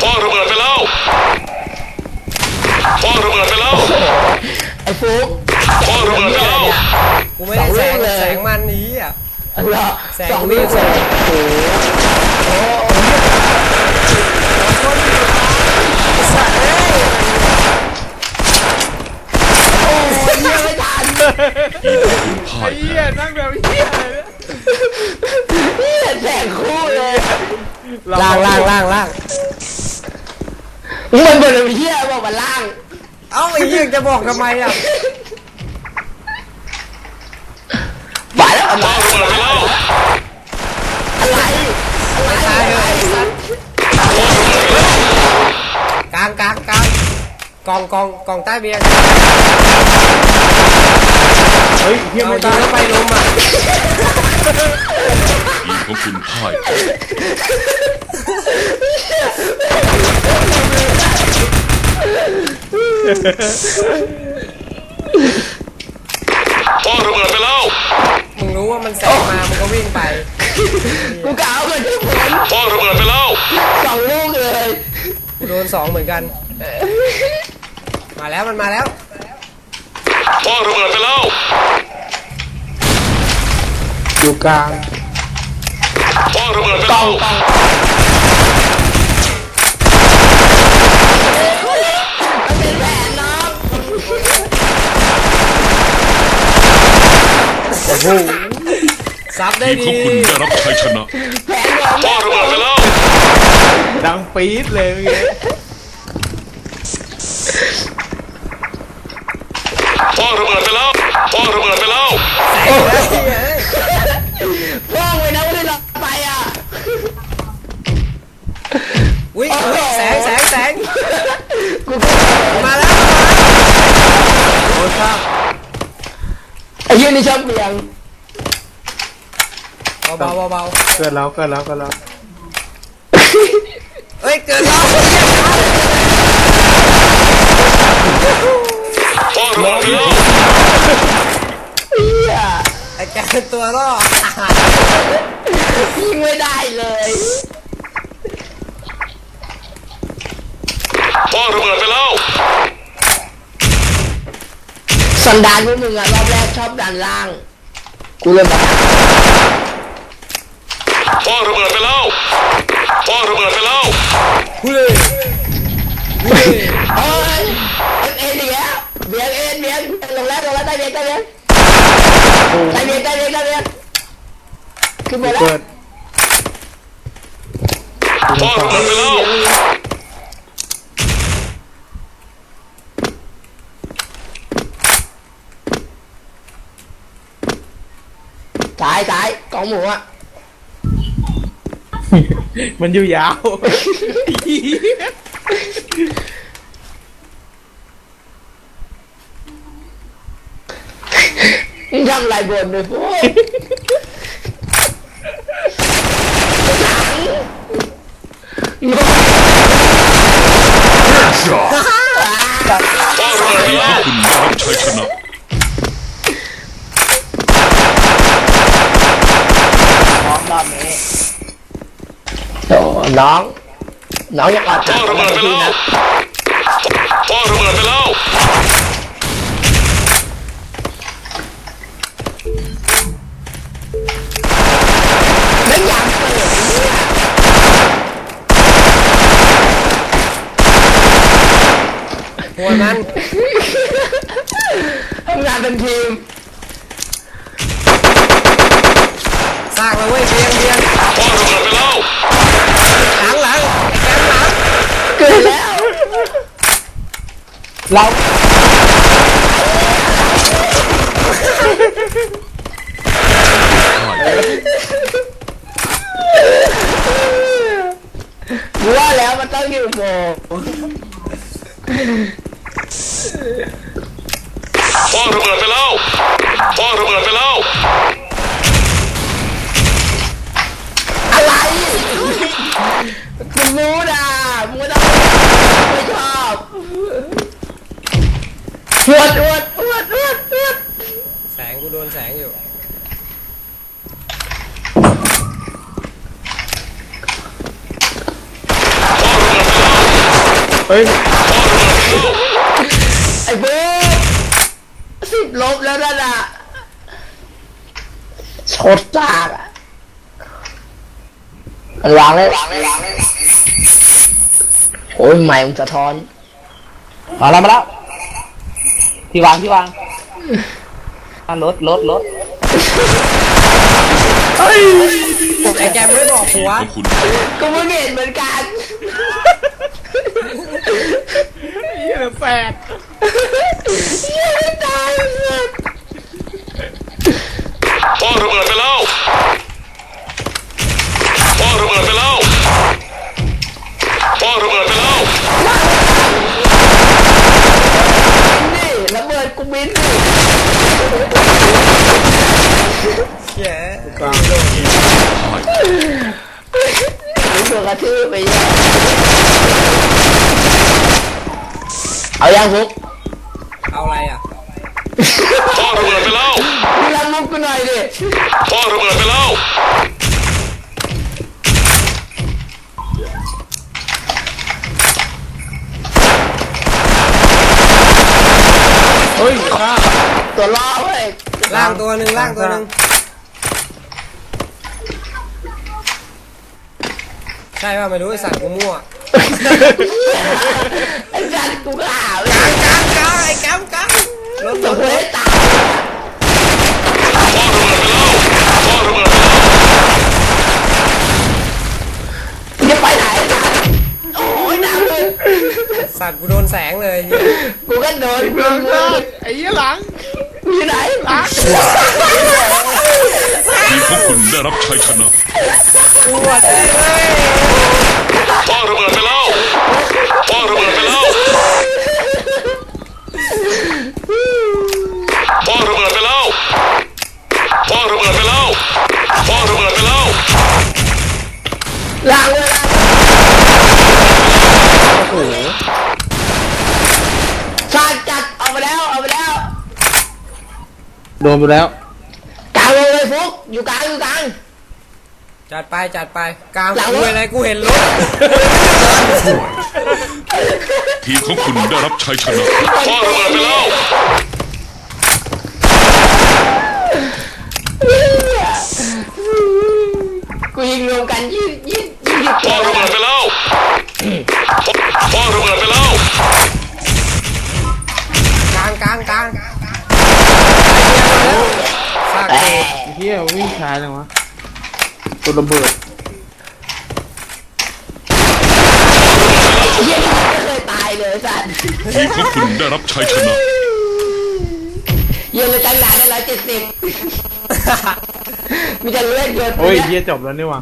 พ่อระเบิดไปแล้วพ่อระเบิดไปแล้วไอ้ฟุกพ่อระเบิดไปแล้วกูไม่ได้แสงสองลูกเลยแสงมันนี้อะเหรอแสงสองวิ่ลูงกเลยโอ้โหโอ้โห สัตว์เอ้ย โอ้ยเหี้ยังไม่ทัน พ่าย เฮียนั่งแบบเฮียเลย เหี้ยแสงคู่เลย ล่างล่างล่างล่าง มันเป็นเหี้ยบอกมันล่าง เอ้าไอ้เหี้ยจะบอกทำไมอะไปแล้วอะไรอะไปแล้วอะไรไม่ตายเลยสัตว์กลางกลางกลางกองกองกองใต้เบียงเฮ้ยเฮียไม่ตายเข้าไปล้มอะ ทีมของคุณพ่ายพ่ อระเบิดไปแล้วมึงรู้ว่ามันแสงมา มึงก็วิ่งไป กูกะเอาเงินที่ผมพ่อระเบิดไปแล้วสองลูกเลย กูโดนสองเหมือนกัน มาแล้วมันมาแล้วพ่อระเบิดไปแล้วอยู่กลางพ่อระเบิดไปกล่แล้องว ซับได้ทีมขดีองคุณได้รับชัยชนะแผนน้องพ่อระเบิดไปแล้ว ดังปี๊ดเลยเมื่อกี้พ่อระเบิดไปแล้วพ่อระเบิดไปแล้วแสงได้เหี้ยเอ้ยพ่องไปนะไม่ได้หลับไปอะอุ้ยอุ้ยแสงแสงแสงกูก็มาแล้ว โอ้ข้าง ไอ้ยี่นี่ชอบเบียงเบาเบาเบาเกิดแล้วเกิดแล้วเกิดแล้วเอ้ยเกินแล้วพ่อระเบิดไปแล้วเฮียไอ้แกเป็นตัวล่อยิงไม่ได้เลยพ่อระเบิดไปแล้ว สันดานพวกมึงอะรอบแรกชอบดันล่าง กูเลยมาพ่อระเบิดไปแล้วพ่อระเบิดไปแล้วเฮ้ยเฮ้ยเอ้ยเอ็นเอ็นอีกแล้วเบียงเอ็นเบียงลงแล้วลงแล้วใต้เบียงใต้เบียงใต้เบียงใต้เบียงใต้เบียงขึ้นไปแล้วเกิดพ่อระเบิดไปแล้ว สายสายกองหมูอะ น้อง น้องยังอดพ่อระเบิดไปแล้ว พ่อระเบิดไปแล้ว ไม่อยากเปิดหัวมันทำงานเป็นทีม สร้างแล้วเว้ยเบียงเบียงพ่อระเบิดไปแล้ว หลังหลังไอ้แกมหลัง เกิดแล้ว เรากูว่าแล้วมันต้องอยู่โบพ่อระเบิดไปแล้วพ่อระเบิดไปแล้ว อะไรกูรู้นะมึงไม่ต้องไม่ชอบอวดอวดอวดอวดอวด แสงกูโดนแสงอยู่ พ่อระเบิดไปแล้ว เฮ้ยไอ้บุ๊กสิบลบแล้วนั่นน่ะชดจากอะมันวางเลยวางเลยวางเลยโอ้ยใหม่มึงสะท้อนมาแล้วมาแล้วที่วางที่วางอะรถรถรถไอ้แกไม่บอกผัวของคุณกูเพิ่งเห็นเหมือนกัน เหี้ยแฝดยังตายเลยพ่อระเบิดไปแล้วพ่อระเบิดไปแล้วพ่อระเบิดไปแล้วนี่ระเบิดกูบินเย้กลางรู้ตัวกระทืบไปยัง เอายังฟุกเอาอะไรอะพ่อระเบิดไปแล้วมึงรับมุกกูหน่อยดิพ่อระเบิดไปแล้วเฮ้ยข้ามตัวล้อเว้ยล่างตัวหนึ่งล่างตัวหนึ่งใช่ป่ะไม่รู้ไอสัตว์กูมั่ว ไอ้จันกูข่าวกลางกลางกลางไอ้แกมกลางรถตัวรถเฮ้ยตายพ่อระเบิดไปแล้วพ่อระเบิดไปแล้วจะไปไหนโอ้ยหนักเลย สัตว์กูโดนแสงเลยกูก็โดนเมืองหน้าไอ้เหี้ยหลังกูอยู่ไหนหลังทีมของคุณได้รับชัยชนะกูหมดเลย พ่อระเบิดไปแล้วพ่อระเบิดไปแล้วพ่อระเบิดไปแล้วพ่อระเบิดไปแล้วพ่อระเบิดไปแล้วหลังเลยโอ้โหชาติจัดเอาไปแล้วเอาไปแล้วโดนไปแล้วกลางลงเลยฟุกอยู่กลางอยู่กลาง จัดไปจัดไปกลางหลังรถกูอะไรกูเห็นรถทีมของคุณได้รับชัยชนะพ่อระเบิดไปแล้วกูยิงรวมกันยี่ยี่ยี่สิบพ่อระเบิดไปแล้วพ่อระเบิดไปแล้วกลางกลางกลางซากแหกูมไอ้เหี้ยวิ่งช้าจังวะ ตัวระเบิดเหี้ยไม่เคยตายเลยสัตว์ทีมของคุณได้รับชัยชนะเยี่ยเลยตั้งนานได้ร้อยเจ็ดสิบมีแต่เลือดเกินโอ้ยเหี้ยจบแล้วนี่วะ